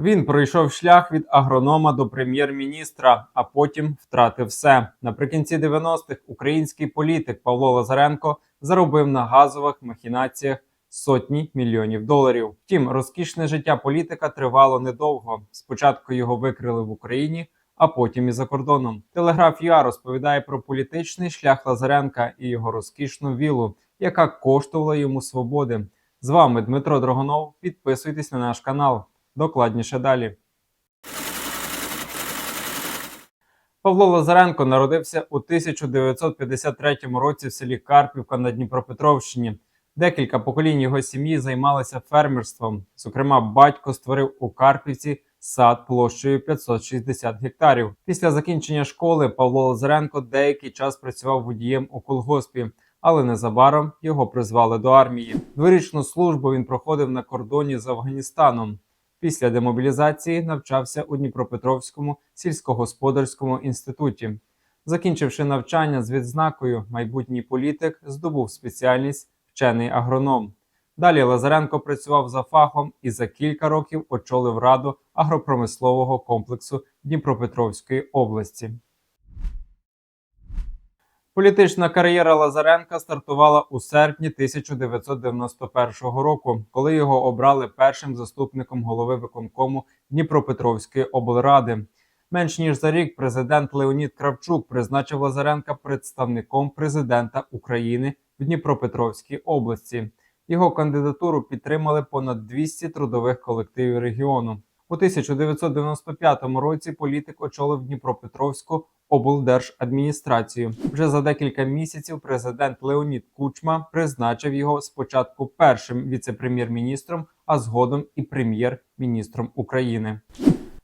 Він пройшов шлях від агронома до прем'єр-міністра, а потім втратив все. Наприкінці 90-х український політик Павло Лазаренко заробив на газових махінаціях сотні мільйонів доларів. Втім, розкішне життя політика тривало недовго. Спочатку його викрили в Україні, а потім і за кордоном. Телеграф ЮА розповідає про політичний шлях Лазаренка і його розкішну вілу, яка коштувала йому свободи. З вами Дмитро Дрогонов. Підписуйтесь на наш канал. Докладніше далі. Павло Лазаренко народився у 1953 році в селі Карпівка на Дніпропетровщині. Декілька поколінь його сім'ї займалися фермерством. Зокрема, батько створив у Карпівці сад площею 560 гектарів. Після закінчення школи Павло Лазаренко деякий час працював водієм у колгоспі, але незабаром його призвали до армії. Дворічну службу він проходив на кордоні з Афганістаном. Після демобілізації навчався у Дніпропетровському сільськогосподарському інституті. Закінчивши навчання з відзнакою, майбутній політик здобув спеціальність вчений агроном. Далі Лазаренко працював за фахом і за кілька років очолив раду агропромислового комплексу Дніпропетровської області. Політична кар'єра Лазаренка стартувала у серпні 1991 року, коли його обрали першим заступником голови виконкому Дніпропетровської облради. Менш ніж за рік президент Леонід Кравчук призначив Лазаренка представником президента України в Дніпропетровській області. Його кандидатуру підтримали понад 200 трудових колективів регіону. У 1995 році політик очолив Дніпропетровську облдержадміністрацію. Вже за декілька місяців президент Леонід Кучма призначив його спочатку першим віце-прем'єр-міністром, а згодом і прем'єр-міністром України.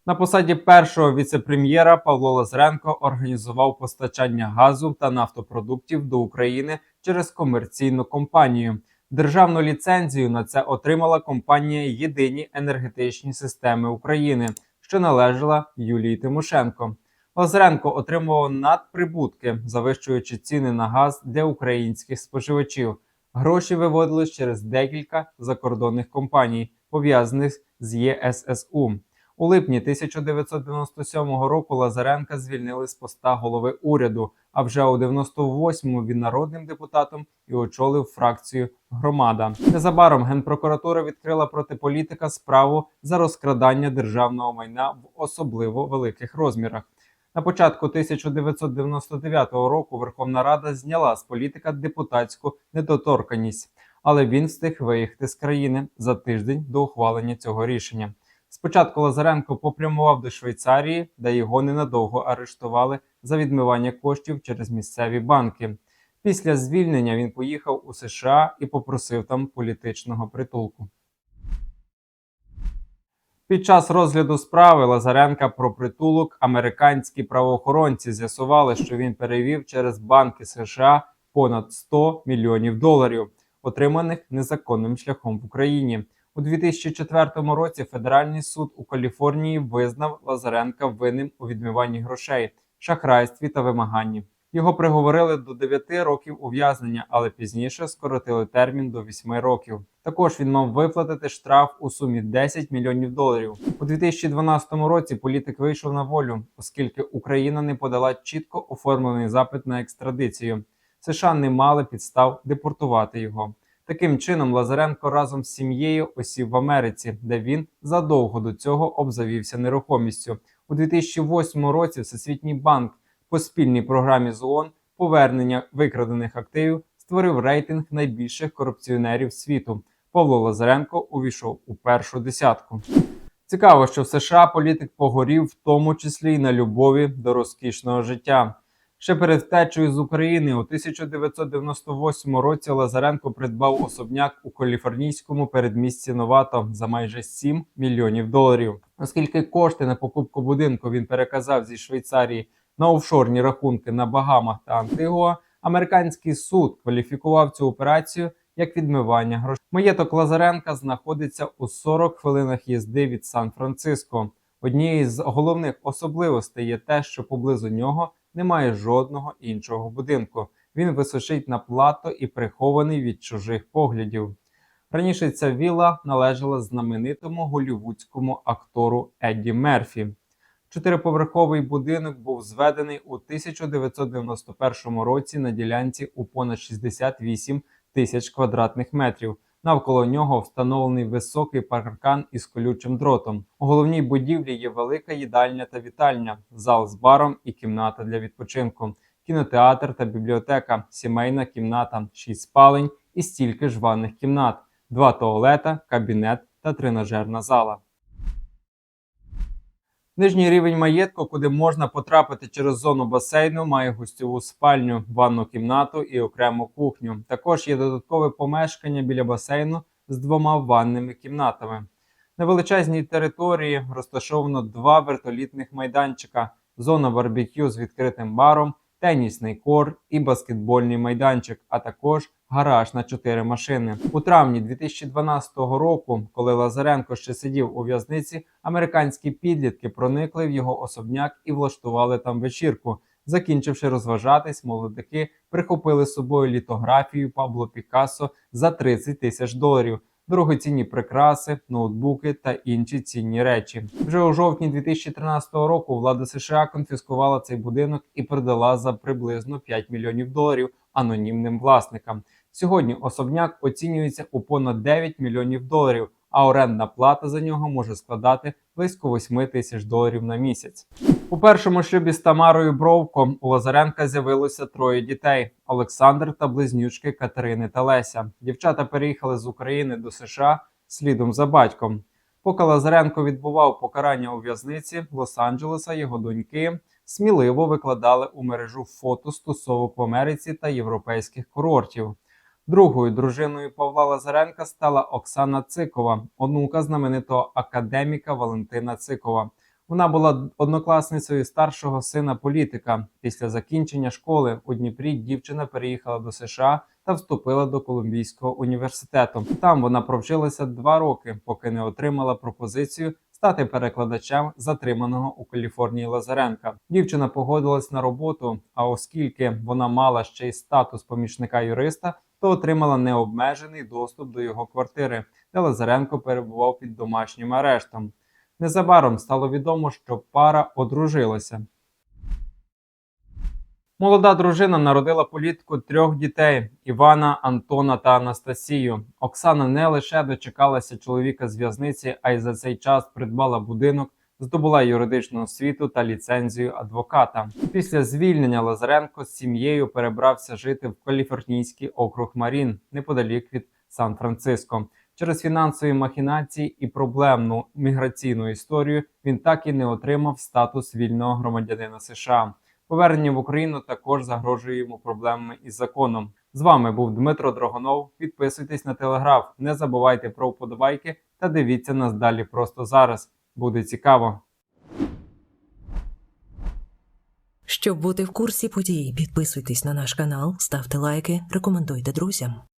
На посаді першого віце-прем'єра Павло Лазаренко організував постачання газу та нафтопродуктів до України через комерційну компанію. Державну ліцензію на це отримала компанія Єдині енергетичні системи України, що належала Юлії Тимошенко. Лазаренко отримував надприбутки, завищуючи ціни на газ для українських споживачів. Гроші виводились через декілька закордонних компаній, пов'язаних з ЄССУ. У липні 1997 року Лазаренка звільнили з поста голови уряду. А вже у 98-му він народним депутатом і очолив фракцію Громада. Незабаром генпрокуратура відкрила проти політика справу за розкрадання державного майна в особливо великих розмірах. На початку 1999 року Верховна Рада зняла з політика депутатську недоторканність, але він встиг виїхати з країни за тиждень до ухвалення цього рішення. Спочатку Лазаренко попрямував до Швейцарії, де його ненадовго арештували за відмивання коштів через місцеві банки. Після звільнення він поїхав у США і попросив там політичного притулку. Під час розгляду справи Лазаренка про притулок американські правоохоронці з'ясували, що він перевів через банки США понад 100 мільйонів доларів, отриманих незаконним шляхом в Україні. У 2004 році Федеральний суд у Каліфорнії визнав Лазаренка винним у відмиванні грошей, шахрайстві та вимаганні. Його приговорили до 9 років ув'язнення, але пізніше скоротили термін до 8 років. Також він мав виплатити штраф у сумі 10 мільйонів доларів. У 2012 році політик вийшов на волю, оскільки Україна не подала чітко оформлений запит на екстрадицію. США не мали підстав депортувати його. Таким чином, Лазаренко разом з сім'єю осів в Америці, де він задовго до цього обзавівся нерухомістю. У 2008 році Всесвітній банк по спільній програмі з ООН повернення викрадених активів створив рейтинг найбільших корупціонерів світу. Павло Лазаренко увійшов у першу десятку. Цікаво, що в США політик погорів, в тому числі й на любові до розкішного життя. Ще перед втечею з України у 1998 році Лазаренко придбав особняк у каліфорнійському передмісті Новато за майже 7 мільйонів доларів. Оскільки кошти на покупку будинку він переказав зі Швейцарії на офшорні рахунки на Багамах та Антигуа, американський суд кваліфікував цю операцію як відмивання грошей. Маєток Лазаренка знаходиться у 40 хвилинах їзди від Сан-Франциско. Однією з головних особливостей є те, що поблизу нього немає жодного іншого будинку. Він височить на плато і прихований від чужих поглядів. Раніше ця вілла належала знаменитому голівудському актору Едді Мерфі. Чотириповерховий будинок був зведений у 1991 році на ділянці у понад 68 тисяч квадратних метрів. Навколо нього встановлений високий паркан із колючим дротом. У головній будівлі є велика їдальня та вітальня, зал з баром і кімната для відпочинку, кінотеатр та бібліотека, сімейна кімната, шість спалень і стільки ж ванних кімнат, два туалета, кабінет та тренажерна зала. Нижній рівень маєтку, куди можна потрапити через зону басейну, має гостьову спальню, ванну кімнату і окрему кухню. Також є додаткове помешкання біля басейну з двома ванними кімнатами. На величезній території розташовано два вертолітних майданчика, зона барбекю з відкритим баром, тенісний кор і баскетбольний майданчик, а також гараж на чотири машини. У травні 2012 року, коли Лазаренко ще сидів у в'язниці, американські підлітки проникли в його особняк і влаштували там вечірку. Закінчивши розважатись, молодики прихопили з собою літографію Пабло Пікассо за 30 тисяч доларів, дорогоцінні прикраси, ноутбуки та інші цінні речі. Вже у жовтні 2013 року влада США конфіскувала цей будинок і продала за приблизно 5 мільйонів доларів анонімним власникам. Сьогодні особняк оцінюється у понад 9 мільйонів доларів, а орендна плата за нього може складати близько 8 тисяч доларів на місяць. У першому шлюбі з Тамарою Бровко у Лазаренка з'явилося троє дітей: Олександр та близнючки Катерини та Леся. Дівчата переїхали з України до США слідом за батьком. Поки Лазаренко відбував покарання у в'язниці Лос-Анджелеса, його доньки сміливо викладали у мережу фото стосовок в Америці та європейських курортів. Другою дружиною Павла Лазаренка стала Оксана Цикова, онука знаменитого академіка Валентина Цикова. Вона була однокласницею старшого сина політика. Після закінчення школи у Дніпрі дівчина переїхала до США та вступила до Колумбійського університету. Там вона провчилася два роки, поки не отримала пропозицію стати перекладачем затриманого у Каліфорнії Лазаренка. Дівчина погодилась на роботу. А оскільки вона мала ще й статус помічника юриста, то отримала необмежений доступ до його квартири, де Лазаренко перебував під домашнім арештом. Незабаром стало відомо, що пара одружилася. Молода дружина народила політику трьох дітей: Івана, Антона та Анастасію. Оксана не лише дочекалася чоловіка з в'язниці, а й за цей час придбала будинок, здобула юридичну освіту та ліцензію адвоката. Після звільнення Лазаренко з сім'єю перебрався жити в Каліфорнійський округ Марін неподалік від Сан-Франциско. Через фінансові махінації і проблемну міграційну історію він так і не отримав статус вільного громадянина США. Повернення в Україну також загрожує йому проблемами із законом. З вами був Дмитро Дрогонов. Підписуйтесь на телеграф, не забувайте про вподобайки та дивіться нас далі просто зараз. Буде цікаво. Щоб бути в курсі подій, підписуйтесь на наш канал, ставте лайки, рекомендуйте друзям.